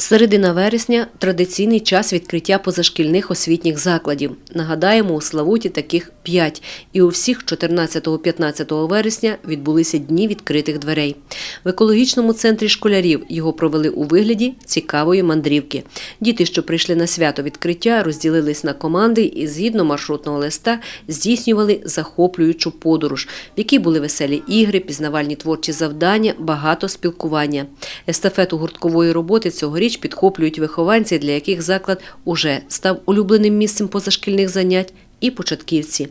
Середина вересня традиційний час відкриття позашкільних освітніх закладів. Нагадаємо, у Славуті таких п'ять, і у всіх 14-15 вересня відбулися дні відкритих дверей. В екологічному центрі школярів його провели у вигляді цікавої мандрівки. Діти, що прийшли на свято відкриття, розділились на команди і згідно маршрутного листа здійснювали захоплюючу подорож, в якій були веселі ігри, пізнавальні творчі завдання, багато спілкування. Естафету гурткової роботи цьогоріч підхоплюють вихованці, для яких заклад уже став улюбленим місцем позашкільних занять. І початківці.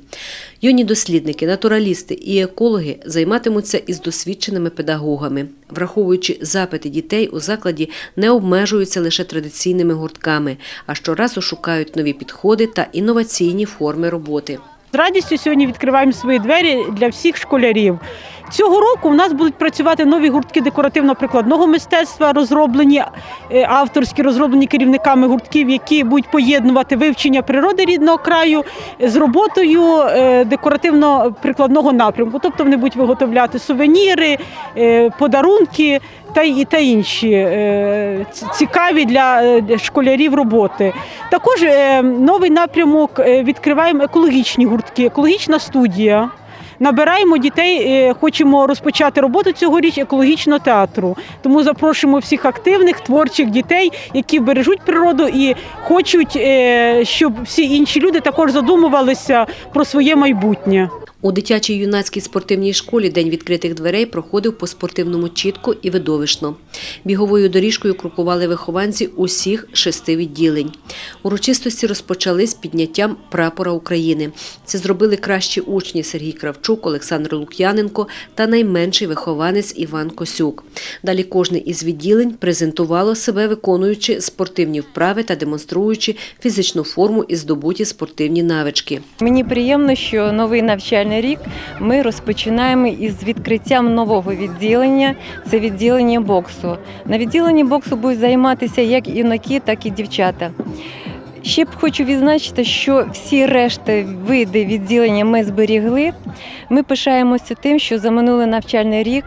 Юні дослідники, натуралісти і екологи займатимуться із досвідченими педагогами. Враховуючи запити дітей, у закладі не обмежуються лише традиційними гуртками, а щоразу шукають нові підходи та інноваційні форми роботи. З радістю сьогодні відкриваємо свої двері для всіх школярів. Цього року у нас будуть працювати нові гуртки декоративно-прикладного мистецтва, розроблені е, авторські, розроблені керівниками гуртків, які будуть поєднувати вивчення природи рідного краю з роботою е, декоративно-прикладного напрямку. Тобто вони будуть виготовляти сувеніри, е, подарунки та й та інші е, цікаві для е, школярів роботи. Також е, новий напрямок відкриваємо екологічні гуртки, екологічна студія. Набираємо дітей, хочемо розпочати роботу цьогоріч екологічного театру. Тому запрошуємо всіх активних творчих дітей, які бережуть природу і хочуть, щоб всі інші люди також задумувалися про своє майбутнє. У дитячій юнацькій спортивній школі День відкритих дверей проходив по спортивному чітко і видовищно. Біговою доріжкою крокували вихованці усіх шести відділень. Урочистості розпочали з підняттям прапора України. Це зробили кращі учні Сергій Кравчук, Олександр Лук'яненко та найменший вихованець Іван Косюк. Далі кожне із відділень презентувало себе, виконуючи спортивні вправи та демонструючи фізичну форму і здобуті спортивні навички. Мені приємно, що новий навчальний рік ми розпочинаємо із відкриттям нового відділення. Це відділення боксу. На відділенні боксу будуть займатися як юнаки, так і дівчата. Ще б хочу відзначити, що всі решти види відділення ми зберігли. Ми пишаємося тим, що за минулий навчальний рік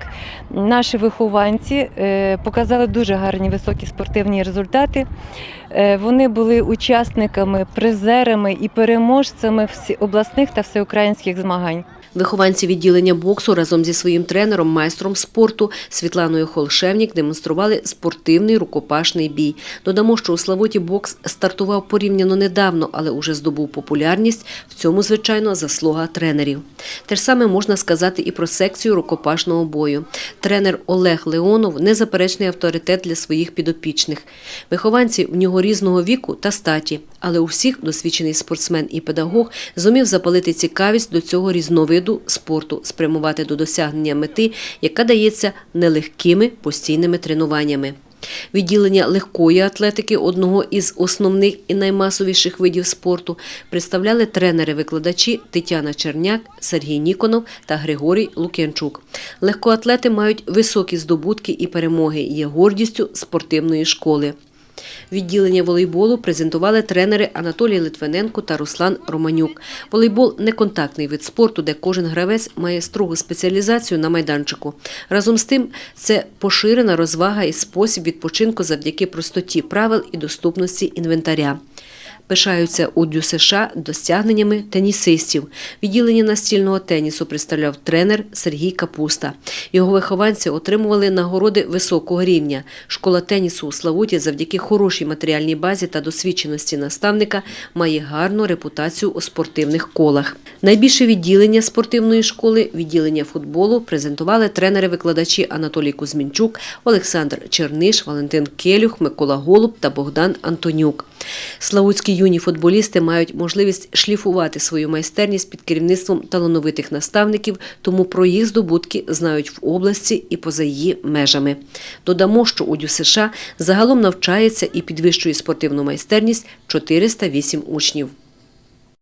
наші вихованці е, показали дуже гарні високі спортивні результати. Е, Вони були учасниками, призерами і переможцями обласних та всеукраїнських змагань. Вихованці відділення боксу разом зі своїм тренером, майстром спорту Світланою Холшевнік демонстрували спортивний рукопашний бій. Додамо, що у Славуті бокс стартував порівняно недавно, але уже здобув популярність. В цьому, звичайно, заслуга тренерів. Те ж саме можна сказати і про секцію рукопашного бою. Тренер Олег Леонов незаперечний авторитет для своїх підопічних. Вихованці в нього різного віку та статі, але у всіх досвідчений спортсмен і педагог зумів запалити цікавість до цього різновиду спорту, спрямувати до досягнення мети, яка дається нелегкими постійними тренуваннями. Відділення легкої атлетики, одного із основних і наймасовіших видів спорту, представляли тренери-викладачі Тетяна Черняк, Сергій Ніконов та Григорій Лук'янчук. Легкоатлети мають високі здобутки і перемоги, є гордістю спортивної школи. Відділення волейболу презентували тренери Анатолій Литвиненко та Руслан Романюк. Волейбол неконтактний вид спорту, де кожен гравець має строгу спеціалізацію на майданчику. Разом з тим, це поширена розвага і спосіб відпочинку завдяки простоті правил і доступності інвентаря. Пишаються у ДЮСШ досягненнями тенісистів. Відділення настільного тенісу представляв тренер Сергій Капуста. Його вихованці отримували нагороди високого рівня. Школа тенісу у Славуті завдяки хорошій матеріальній базі та досвідченості наставника має гарну репутацію у спортивних колах. Найбільше відділення спортивної школи, відділення футболу, презентували тренери-викладачі Анатолій Кузьмінчук, Олександр Черниш, Валентин Келюх, Микола Голуб та Богдан Антонюк. Славутські юні футболісти мають можливість шліфувати свою майстерність під керівництвом талановитих наставників, тому про їх здобутки знають в області і поза її межами. Додамо, що у ДЮСШ загалом навчається і підвищує спортивну майстерність 408 учнів.